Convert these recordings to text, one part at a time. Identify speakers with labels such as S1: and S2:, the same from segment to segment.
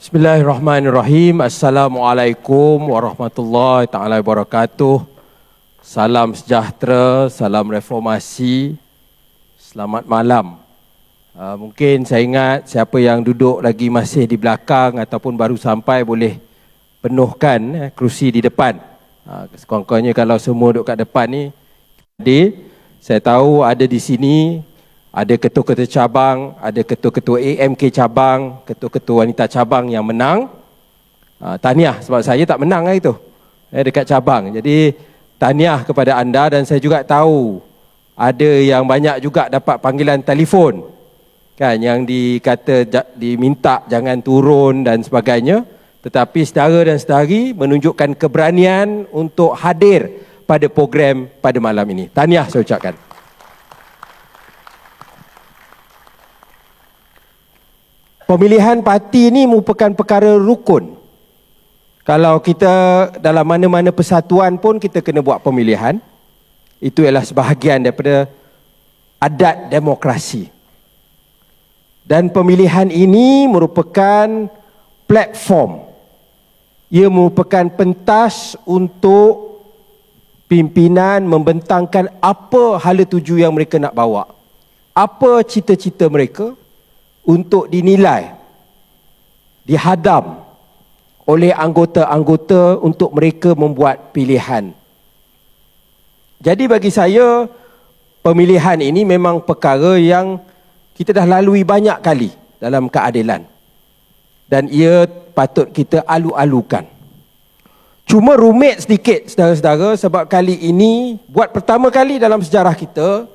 S1: Bismillahirrahmanirrahim. Assalamualaikum warahmatullahi taala wabarakatuh. Salam sejahtera, salam reformasi. Selamat malam. Uh, mungkin saya ingat siapa yang duduk lagi masih di belakang ataupun baru sampai boleh penuhkan eh, kerusi di depan. Uh, sekurang-kurangnya kalau semua duduk kat depan ni, jadi saya tahu ada di sini ada ketua-ketua cabang, ada ketua-ketua AMK cabang, ketua-ketua wanita cabang yang menang. Uh, tahniah sebab saya tak menang hari itu eh, dekat cabang. Jadi tahniah kepada anda dan saya juga tahu ada yang banyak juga dapat panggilan telefon kan yang dikata diminta jangan turun dan sebagainya tetapi saudara dan saudari menunjukkan keberanian untuk hadir pada program pada malam ini. Tahniah saya ucapkan. Pemilihan parti ini merupakan perkara rukun. Kalau kita dalam mana-mana persatuan pun kita kena buat pemilihan. Itu ialah sebahagian daripada adat demokrasi. Dan pemilihan ini merupakan platform. Ia merupakan pentas untuk pimpinan membentangkan apa hala tuju yang mereka nak bawa. Apa cita-cita mereka untuk dinilai, dihadam oleh anggota-anggota untuk mereka membuat pilihan. Jadi bagi saya, pemilihan ini memang perkara yang kita dah lalui banyak kali dalam keadilan. Dan ia patut kita alu-alukan. Cuma rumit sedikit saudara-saudara sebab kali ini buat pertama kali dalam sejarah kita,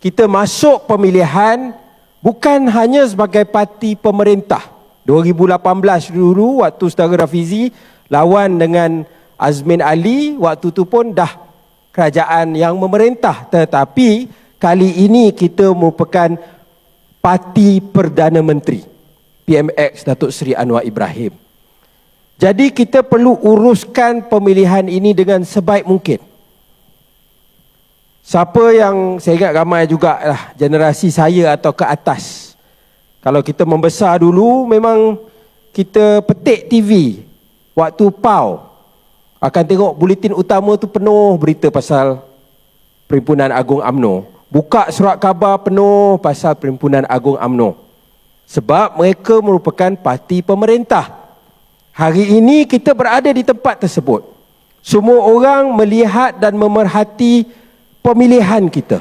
S1: kita masuk pemilihan bukan hanya sebagai parti pemerintah. 2018 dulu waktu saudara Rafizi lawan dengan Azmin Ali, waktu tu pun dah kerajaan yang memerintah. Tetapi kali ini kita merupakan parti Perdana Menteri. PMX Datuk Seri Anwar Ibrahim. Jadi kita perlu uruskan pemilihan ini dengan sebaik mungkin. Siapa yang saya ingat ramai juga lah generasi saya atau ke atas. Kalau kita membesar dulu memang kita petik TV waktu PAU akan tengok buletin utama tu penuh berita pasal Perhimpunan Agung AMNO. Buka surat khabar penuh pasal Perhimpunan Agung AMNO. Sebab mereka merupakan parti pemerintah. Hari ini kita berada di tempat tersebut. Semua orang melihat dan memerhati pemilihan kita.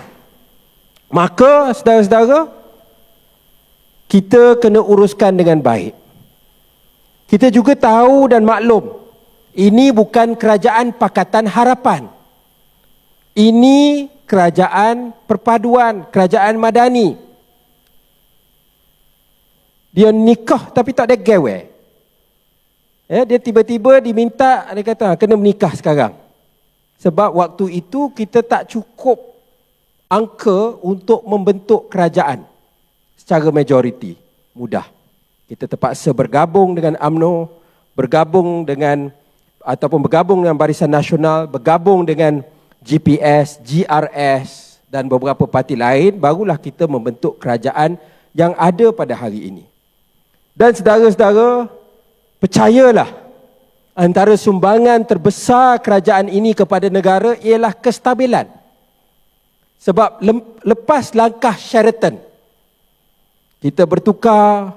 S1: Maka saudara-saudara, kita kena uruskan dengan baik. Kita juga tahu dan maklum, ini bukan kerajaan Pakatan Harapan. Ini kerajaan perpaduan, kerajaan madani. Dia nikah tapi tak ada gawe. Ya, dia tiba-tiba diminta, dia kata, kena menikah sekarang. Sebab waktu itu kita tak cukup angka untuk membentuk kerajaan secara majoriti. Mudah. Kita terpaksa bergabung dengan AMNO, bergabung dengan ataupun bergabung dengan Barisan Nasional, bergabung dengan GPS, GRS dan beberapa parti lain barulah kita membentuk kerajaan yang ada pada hari ini. Dan saudara-saudara, percayalah antara sumbangan terbesar kerajaan ini kepada negara ialah kestabilan. Sebab lepas langkah Sheraton, kita bertukar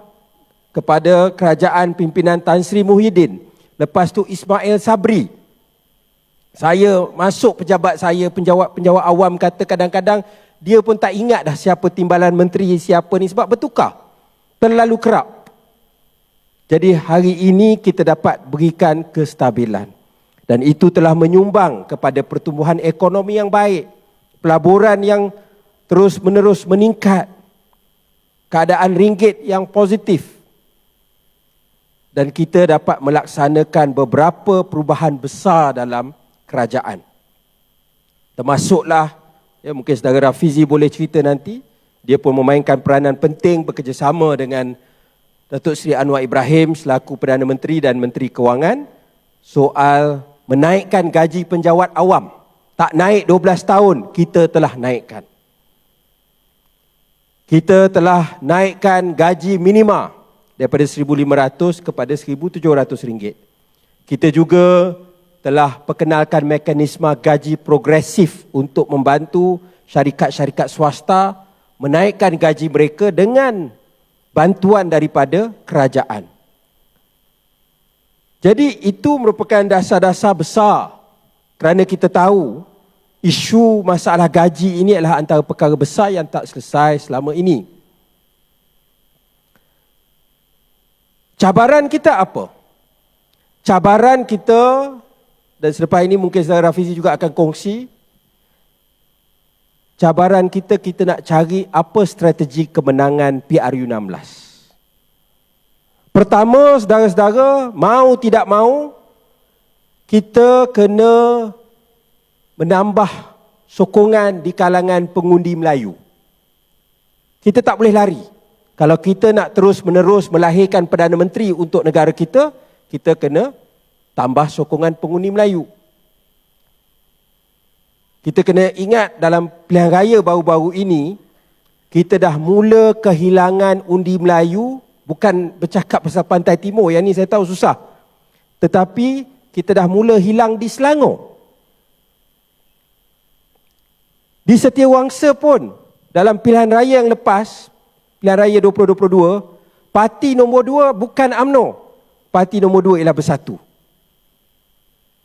S1: kepada kerajaan pimpinan Tan Sri Muhyiddin. Lepas tu Ismail Sabri. Saya masuk pejabat saya, penjawat-penjawat awam kata kadang-kadang dia pun tak ingat dah siapa timbalan menteri, siapa ni sebab bertukar. Terlalu kerap. Jadi hari ini kita dapat berikan kestabilan. Dan itu telah menyumbang kepada pertumbuhan ekonomi yang baik. Pelaburan yang terus menerus meningkat. Keadaan ringgit yang positif. Dan kita dapat melaksanakan beberapa perubahan besar dalam kerajaan. Termasuklah, ya mungkin saudara Rafizi boleh cerita nanti, dia pun memainkan peranan penting bekerjasama dengan Datuk Seri Anwar Ibrahim selaku Perdana Menteri dan Menteri Kewangan soal menaikkan gaji penjawat awam. Tak naik 12 tahun, kita telah naikkan. Kita telah naikkan gaji minima daripada 1,500 kepada 1,700 ringgit. Kita juga telah perkenalkan mekanisme gaji progresif untuk membantu syarikat-syarikat swasta menaikkan gaji mereka dengan bantuan daripada kerajaan. Jadi itu merupakan dasar-dasar besar kerana kita tahu isu masalah gaji ini adalah antara perkara besar yang tak selesai selama ini. Cabaran kita apa? Cabaran kita dan selepas ini mungkin saudara Rafizi juga akan kongsi cabaran kita kita nak cari apa strategi kemenangan PRU16. Pertama, saudara-saudara, mau tidak mau kita kena menambah sokongan di kalangan pengundi Melayu. Kita tak boleh lari. Kalau kita nak terus menerus melahirkan Perdana Menteri untuk negara kita, kita kena tambah sokongan pengundi Melayu. Kita kena ingat dalam pilihan raya baru-baru ini, kita dah mula kehilangan undi Melayu, bukan bercakap pasal Pantai Timur, yang ni saya tahu susah. Tetapi kita dah mula hilang di Selangor. Di Setiawangsa pun, dalam pilihan raya yang lepas, pilihan raya 2022, parti nombor dua bukan AMNO. Parti nombor dua ialah Bersatu.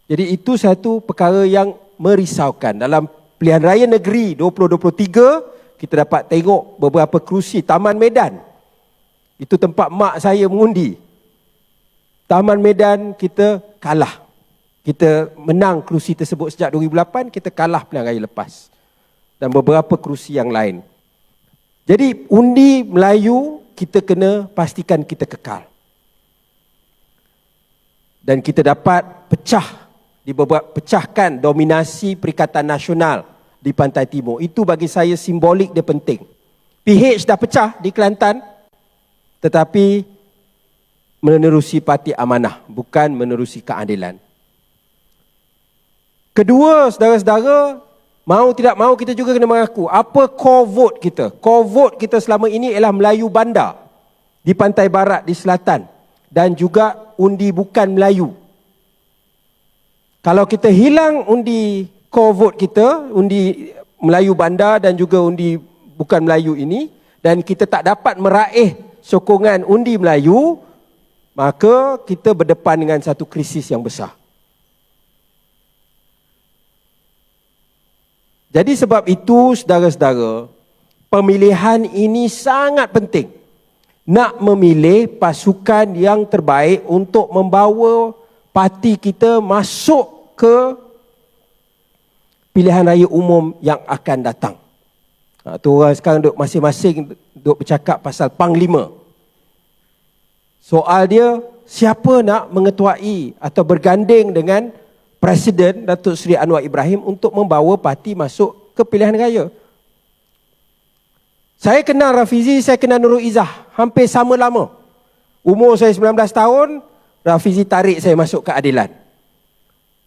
S1: Jadi itu satu perkara yang merisaukan. Dalam pilihan raya negeri 2023, kita dapat tengok beberapa kerusi Taman Medan. Itu tempat mak saya mengundi. Taman Medan kita kalah. Kita menang kerusi tersebut sejak 2008, kita kalah pilihan raya lepas. Dan beberapa kerusi yang lain. Jadi undi Melayu kita kena pastikan kita kekal. Dan kita dapat pecah dipecahkan dominasi Perikatan Nasional di Pantai Timur. Itu bagi saya simbolik dia penting. PH dah pecah di Kelantan tetapi menerusi parti amanah bukan menerusi keadilan. Kedua, saudara-saudara, mau tidak mau kita juga kena mengaku apa core vote kita. Core vote kita selama ini ialah Melayu Bandar di pantai barat di selatan dan juga undi bukan Melayu kalau kita hilang undi core vote kita, undi Melayu Bandar dan juga undi bukan Melayu ini dan kita tak dapat meraih sokongan undi Melayu, maka kita berdepan dengan satu krisis yang besar. Jadi sebab itu saudara-saudara, pemilihan ini sangat penting. Nak memilih pasukan yang terbaik untuk membawa parti kita masuk ke pilihan raya umum yang akan datang. Ha, tu orang sekarang duk masing-masing duk bercakap pasal panglima. Soal dia siapa nak mengetuai atau berganding dengan Presiden Datuk Seri Anwar Ibrahim untuk membawa parti masuk ke pilihan raya. Saya kenal Rafizi, saya kenal Nurul Izzah. Hampir sama lama. Umur saya 19 tahun, Rafizi tarik saya masuk keadilan.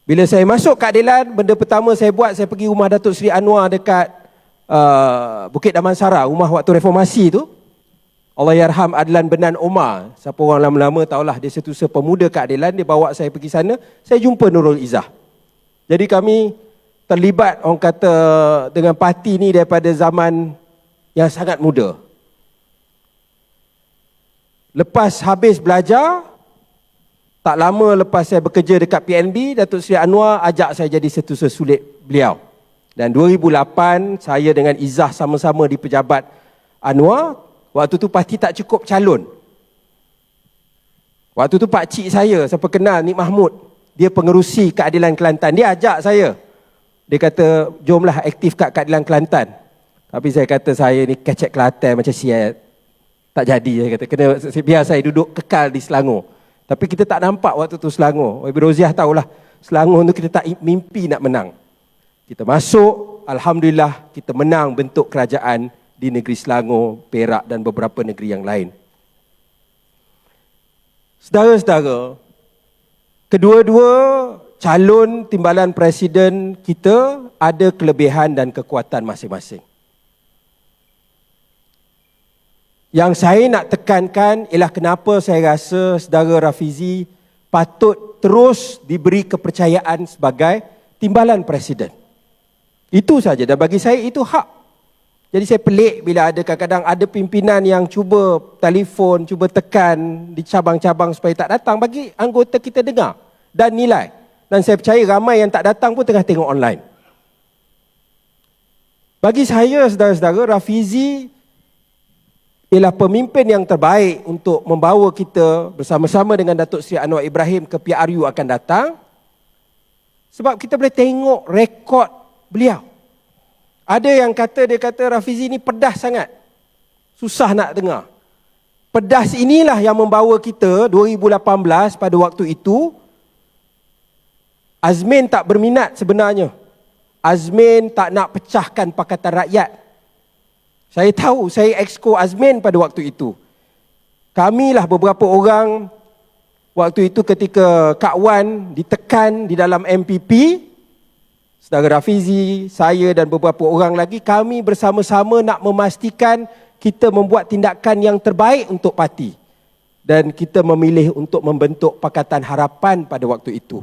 S1: Bila saya masuk keadilan, benda pertama saya buat, saya pergi rumah Datuk Seri Anwar dekat uh, Bukit Damansara, rumah waktu reformasi tu. Allah yarham Adlan Benan Omar. Siapa orang lama-lama tahulah dia setusa pemuda keadilan, dia bawa saya pergi sana, saya jumpa Nurul Izzah. Jadi kami terlibat orang kata dengan parti ni daripada zaman yang sangat muda. Lepas habis belajar, tak lama lepas saya bekerja dekat PNB, Datuk Seri Anwar ajak saya jadi setusa sulit beliau. Dan 2008, saya dengan Izzah sama-sama di pejabat Anwar. Waktu tu pasti tak cukup calon. Waktu tu pak cik saya, siapa kenal, Nik Mahmud. Dia pengerusi keadilan Kelantan. Dia ajak saya. Dia kata, jomlah aktif kat keadilan Kelantan. Tapi saya kata, saya ni kecek Kelantan macam siap. Tak jadi, saya kata. Kena, biar saya duduk kekal di Selangor. Tapi kita tak nampak waktu tu Selangor. Ibu Roziah tahulah Selangor tu kita tak mimpi nak menang. Kita masuk, Alhamdulillah kita menang bentuk kerajaan di negeri Selangor, Perak dan beberapa negeri yang lain. Saudara-saudara, kedua-dua calon timbalan presiden kita ada kelebihan dan kekuatan masing-masing. Yang saya nak tekankan ialah kenapa saya rasa saudara Rafizi patut terus diberi kepercayaan sebagai timbalan presiden. Itu saja dan bagi saya itu hak. Jadi saya pelik bila ada kadang-kadang ada pimpinan yang cuba telefon, cuba tekan di cabang-cabang supaya tak datang bagi anggota kita dengar dan nilai. Dan saya percaya ramai yang tak datang pun tengah tengok online. Bagi saya saudara-saudara Rafizi ialah pemimpin yang terbaik untuk membawa kita bersama-sama dengan Datuk Seri Anwar Ibrahim ke PRU akan datang. Sebab kita boleh tengok rekod beliau. Ada yang kata dia kata Rafizi ni pedas sangat. Susah nak dengar. Pedas inilah yang membawa kita 2018 pada waktu itu Azmin tak berminat sebenarnya. Azmin tak nak pecahkan Pakatan Rakyat. Saya tahu, saya exco Azmin pada waktu itu. Kamilah beberapa orang waktu itu ketika Kak Wan ditekan di dalam MPP, Saudara Rafizi, saya dan beberapa orang lagi, kami bersama-sama nak memastikan kita membuat tindakan yang terbaik untuk parti. Dan kita memilih untuk membentuk Pakatan Harapan pada waktu itu.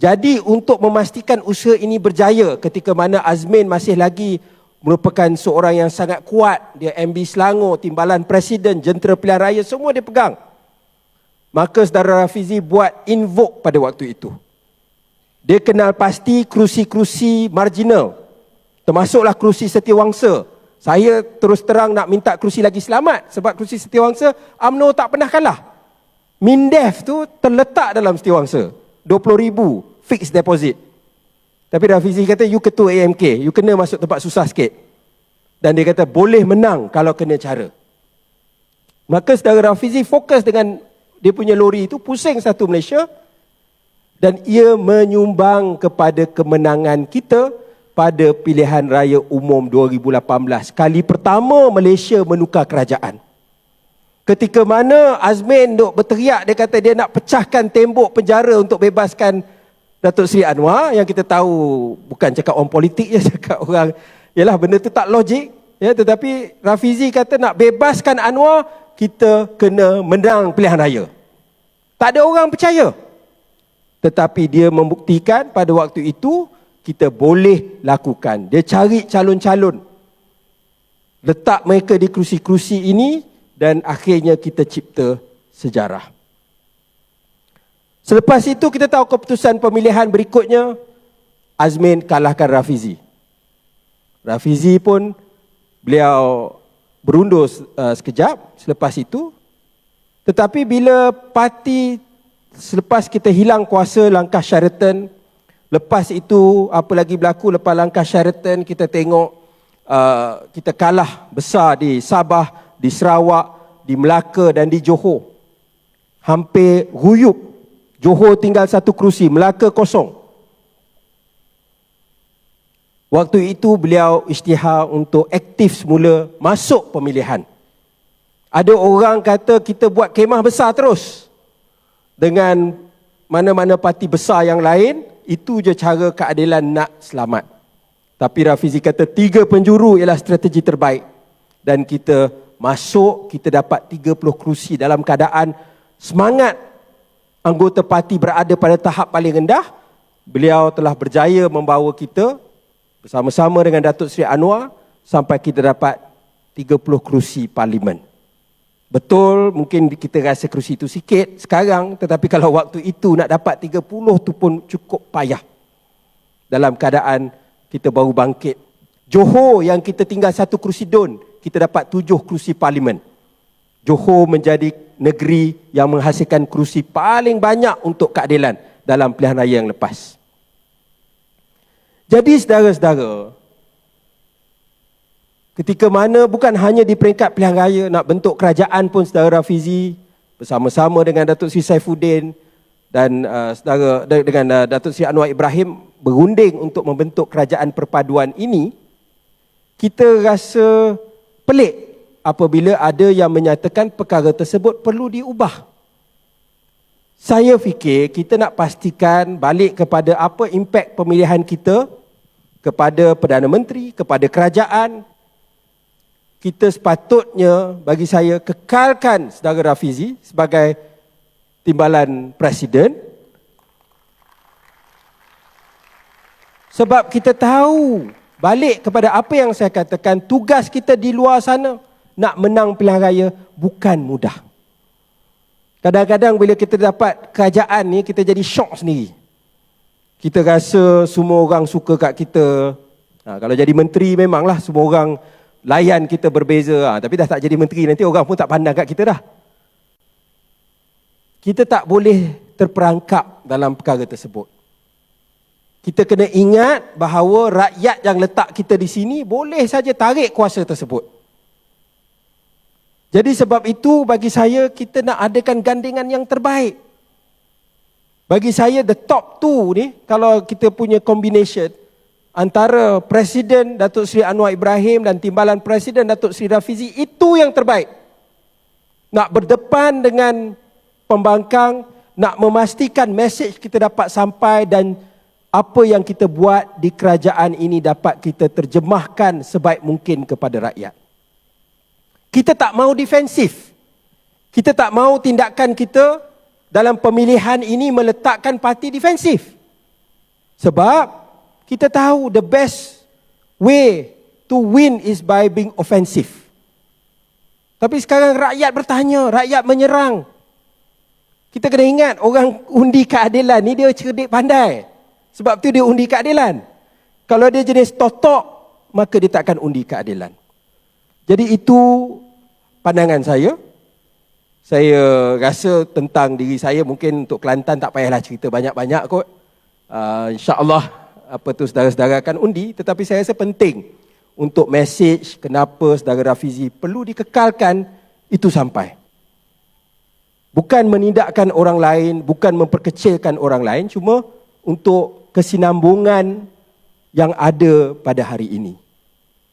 S1: Jadi untuk memastikan usaha ini berjaya ketika mana Azmin masih lagi merupakan seorang yang sangat kuat. Dia MB Selangor, timbalan presiden, jentera pilihan raya, semua dia pegang. Maka saudara Rafizi buat invoke pada waktu itu. Dia kenal pasti kerusi-kerusi marginal. Termasuklah kerusi setiawangsa. Saya terus terang nak minta kerusi lagi selamat. Sebab kerusi setiawangsa, UMNO tak pernah kalah. Mindef tu terletak dalam setiawangsa. 20 ribu fixed deposit. Tapi Rafizi kata, you ketua AMK. You kena masuk tempat susah sikit. Dan dia kata, boleh menang kalau kena cara. Maka saudara Rafizi fokus dengan dia punya lori itu, pusing satu Malaysia, dan ia menyumbang kepada kemenangan kita pada pilihan raya umum 2018. Kali pertama Malaysia menukar kerajaan. Ketika mana Azmin duk berteriak dia kata dia nak pecahkan tembok penjara untuk bebaskan Datuk Seri Anwar yang kita tahu bukan cakap orang politik je cakap orang yalah benda tu tak logik ya tetapi Rafizi kata nak bebaskan Anwar kita kena menang pilihan raya. Tak ada orang percaya. Tetapi dia membuktikan pada waktu itu kita boleh lakukan. Dia cari calon-calon. Letak mereka di kerusi-kerusi ini dan akhirnya kita cipta sejarah. Selepas itu kita tahu keputusan pemilihan berikutnya Azmin kalahkan Rafizi. Rafizi pun beliau berundur uh, sekejap selepas itu. Tetapi bila parti selepas kita hilang kuasa langkah Sheraton, lepas itu apa lagi berlaku lepas langkah Sheraton kita tengok uh, kita kalah besar di Sabah, di Sarawak, di Melaka dan di Johor. Hampir ruyuk. Johor tinggal satu kerusi, Melaka kosong. Waktu itu beliau isytihar untuk aktif semula masuk pemilihan. Ada orang kata kita buat kemah besar terus dengan mana-mana parti besar yang lain, itu je cara keadilan nak selamat. Tapi Rafizi kata tiga penjuru ialah strategi terbaik. Dan kita masuk, kita dapat 30 kerusi dalam keadaan semangat anggota parti berada pada tahap paling rendah. Beliau telah berjaya membawa kita bersama-sama dengan Datuk Seri Anwar sampai kita dapat 30 kerusi parlimen. Betul mungkin kita rasa kerusi itu sikit sekarang tetapi kalau waktu itu nak dapat 30 tu pun cukup payah. Dalam keadaan kita baru bangkit. Johor yang kita tinggal satu kerusi don, kita dapat tujuh kerusi parlimen. Johor menjadi negeri yang menghasilkan kerusi paling banyak untuk keadilan dalam pilihan raya yang lepas. Jadi saudara-saudara, Ketika mana bukan hanya di peringkat pilihan raya nak bentuk kerajaan pun saudara Rafizi bersama-sama dengan Datuk Sri Saifuddin dan uh, saudara dengan uh, Datuk Sri Anwar Ibrahim berunding untuk membentuk kerajaan perpaduan ini kita rasa pelik apabila ada yang menyatakan perkara tersebut perlu diubah. Saya fikir kita nak pastikan balik kepada apa impak pemilihan kita kepada Perdana Menteri, kepada kerajaan, kita sepatutnya bagi saya kekalkan saudara Rafizi sebagai timbalan presiden. Sebab kita tahu balik kepada apa yang saya katakan tugas kita di luar sana nak menang pilihan raya bukan mudah. Kadang-kadang bila kita dapat kerajaan ni kita jadi syok sendiri. Kita rasa semua orang suka kat kita. Ha, kalau jadi menteri memanglah semua orang layan kita berbeza. Ha, tapi dah tak jadi menteri nanti orang pun tak pandang kat kita dah. Kita tak boleh terperangkap dalam perkara tersebut. Kita kena ingat bahawa rakyat yang letak kita di sini boleh saja tarik kuasa tersebut jadi sebab itu bagi saya kita nak adakan gandingan yang terbaik bagi saya the top two ni kalau kita punya combination antara Presiden Datuk Seri Anwar Ibrahim dan timbalan Presiden Datuk Seri Rafizi itu yang terbaik. Nak berdepan dengan pembangkang, nak memastikan mesej kita dapat sampai dan apa yang kita buat di kerajaan ini dapat kita terjemahkan sebaik mungkin kepada rakyat. Kita tak mau defensif. Kita tak mau tindakan kita dalam pemilihan ini meletakkan parti defensif. Sebab kita tahu the best way to win is by being offensive. Tapi sekarang rakyat bertanya, rakyat menyerang. Kita kena ingat orang undi keadilan ni dia cerdik pandai. Sebab tu dia undi keadilan. Kalau dia jenis totok, maka dia tak akan undi keadilan. Jadi itu pandangan saya. Saya rasa tentang diri saya mungkin untuk Kelantan tak payahlah cerita banyak-banyak kot. Uh, InsyaAllah apa tu saudara-saudara akan undi tetapi saya rasa penting untuk message kenapa saudara Rafizi perlu dikekalkan itu sampai. Bukan menindakkan orang lain, bukan memperkecilkan orang lain, cuma untuk kesinambungan yang ada pada hari ini.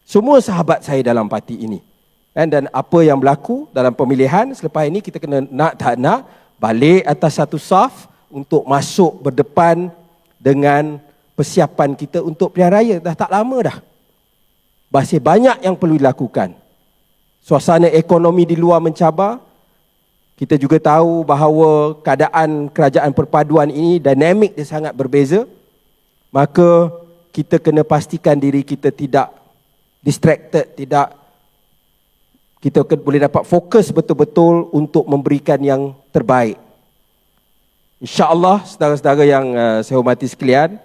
S1: Semua sahabat saya dalam parti ini. Dan apa yang berlaku dalam pemilihan selepas ini kita kena nak tak nak balik atas satu saf untuk masuk berdepan dengan persiapan kita untuk pilihan raya dah tak lama dah. Masih banyak yang perlu dilakukan. Suasana ekonomi di luar mencabar. Kita juga tahu bahawa keadaan kerajaan perpaduan ini dinamik dia sangat berbeza. Maka kita kena pastikan diri kita tidak distracted, tidak kita boleh dapat fokus betul-betul untuk memberikan yang terbaik. InsyaAllah, saudara-saudara yang uh, saya hormati sekalian,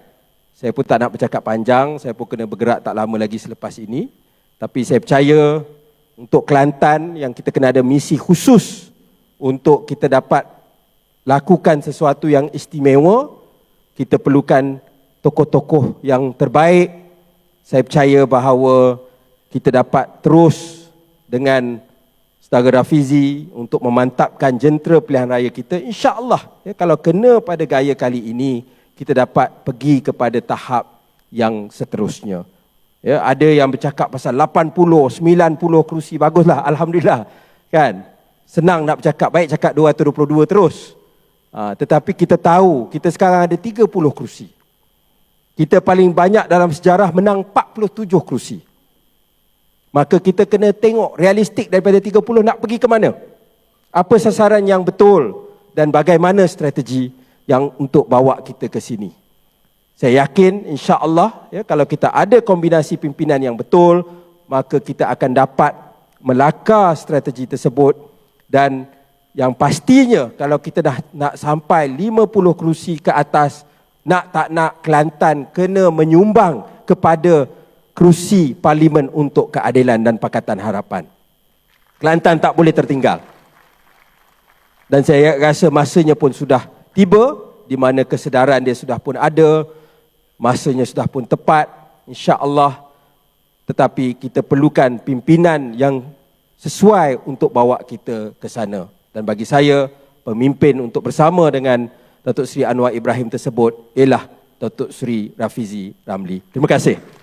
S1: saya pun tak nak bercakap panjang, saya pun kena bergerak tak lama lagi selepas ini. Tapi saya percaya untuk Kelantan yang kita kena ada misi khusus untuk kita dapat lakukan sesuatu yang istimewa, kita perlukan tokoh-tokoh yang terbaik. Saya percaya bahawa kita dapat terus dengan Saudara Rafizi untuk memantapkan jentera pilihan raya kita. InsyaAllah ya, kalau kena pada gaya kali ini, kita dapat pergi kepada tahap yang seterusnya. Ya, ada yang bercakap pasal 80, 90 kerusi. Baguslah, Alhamdulillah. Kan? Senang nak bercakap. Baik cakap 222 terus. Ha, tetapi kita tahu, kita sekarang ada 30 kerusi. Kita paling banyak dalam sejarah menang 47 kerusi. Maka kita kena tengok realistik daripada 30 nak pergi ke mana. Apa sasaran yang betul dan bagaimana strategi yang untuk bawa kita ke sini. Saya yakin insya-Allah ya kalau kita ada kombinasi pimpinan yang betul, maka kita akan dapat melakar strategi tersebut dan yang pastinya kalau kita dah nak sampai 50 kerusi ke atas, nak tak nak Kelantan kena menyumbang kepada kerusi parlimen untuk keadilan dan pakatan harapan. Kelantan tak boleh tertinggal. Dan saya rasa masanya pun sudah tiba di mana kesedaran dia sudah pun ada, masanya sudah pun tepat, insya-Allah. Tetapi kita perlukan pimpinan yang sesuai untuk bawa kita ke sana. Dan bagi saya, pemimpin untuk bersama dengan Datuk Seri Anwar Ibrahim tersebut ialah Datuk Seri Rafizi Ramli. Terima kasih.